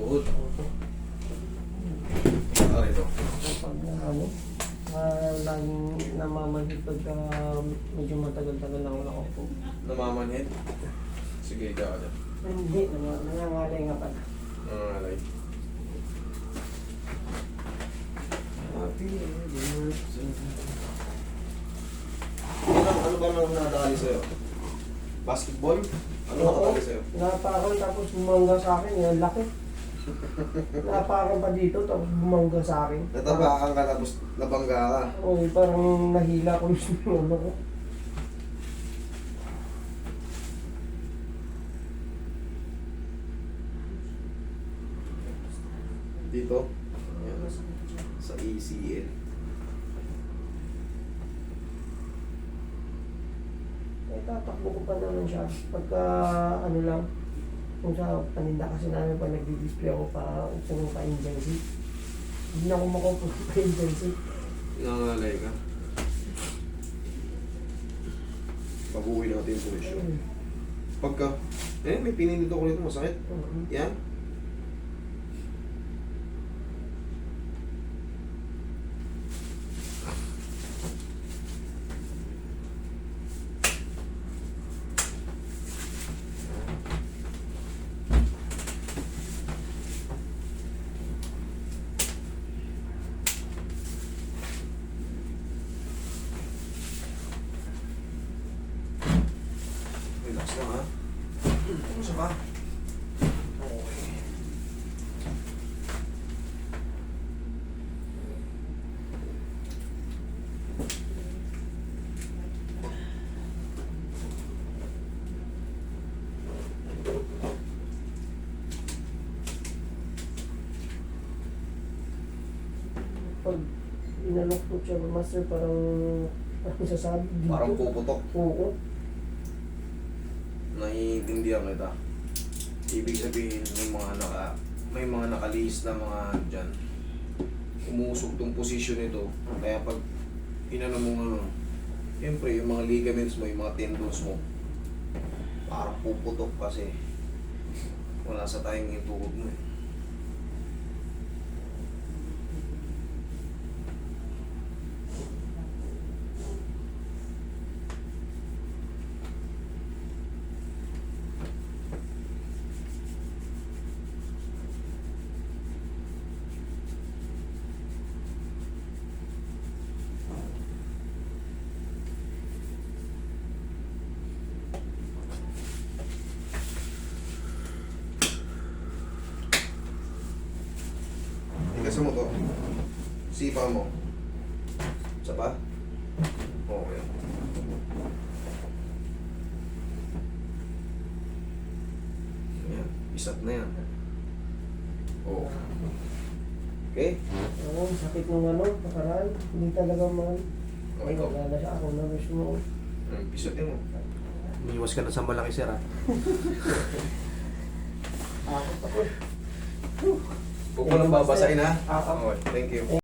Tuhod. Ah, ito. Kapag ano, ah, laging namamanhid pagka medyo matagal-tagal na ako nakaupo. Namamanhid. Sige, ikaw ka. Hindi, nama- nangangalay nga pala. Nangangalay. Happy. Ano, ba nang nadali sa'yo? Basketball? Ano nakatali sa'yo? Napakan tapos bumangga sa akin, yan laki. Napakan pa dito tapos bumangga sa akin. Natapakan ka tapos nabangga ka. Oo, parang nahila ko yung ano ko. Dito. Ayan. Sa ACL. Eh, tatakbo ko pa naman siya. Pagka, ano lang, kung sa paninda kasi namin pag nagdi-display ako pa, kung pa-agency. Hindi na ako makupo pa-agency. Nangangalay ka. Pag-uwi natin yung posisyon. Ayun. Pagka, eh, may pininito ko nito, masakit. Oo. Yan. Relax lang ha. Ano sa ba? Okay. Pag inalok ko siya, master, parang, parang sasabi dito. Parang puputok. Oo. Naiintindihan kita. Ibig sabihin, may mga naka may mga nakalihis na mga dyan. Umusog tong posisyon nito. Kaya pag inano mo nga, siyempre yung mga ligaments mo, yung mga tendons mo, parang puputok kasi wala sa tayong tuhod mo eh. Ikasan mo to. Sipa mo. Isa pa? Okay. Yan. Isat na yan. Oo. Okay? Oo, sakit ng ano, nakaraan. Hindi talaga man. Okay ko. Wala siya ako na mismo. Pisotin mo. Umiwas ka na sa malaki sir ha. Ako ko. Huwag mo lang babasahin ha. Ah, ah. Okay, thank you.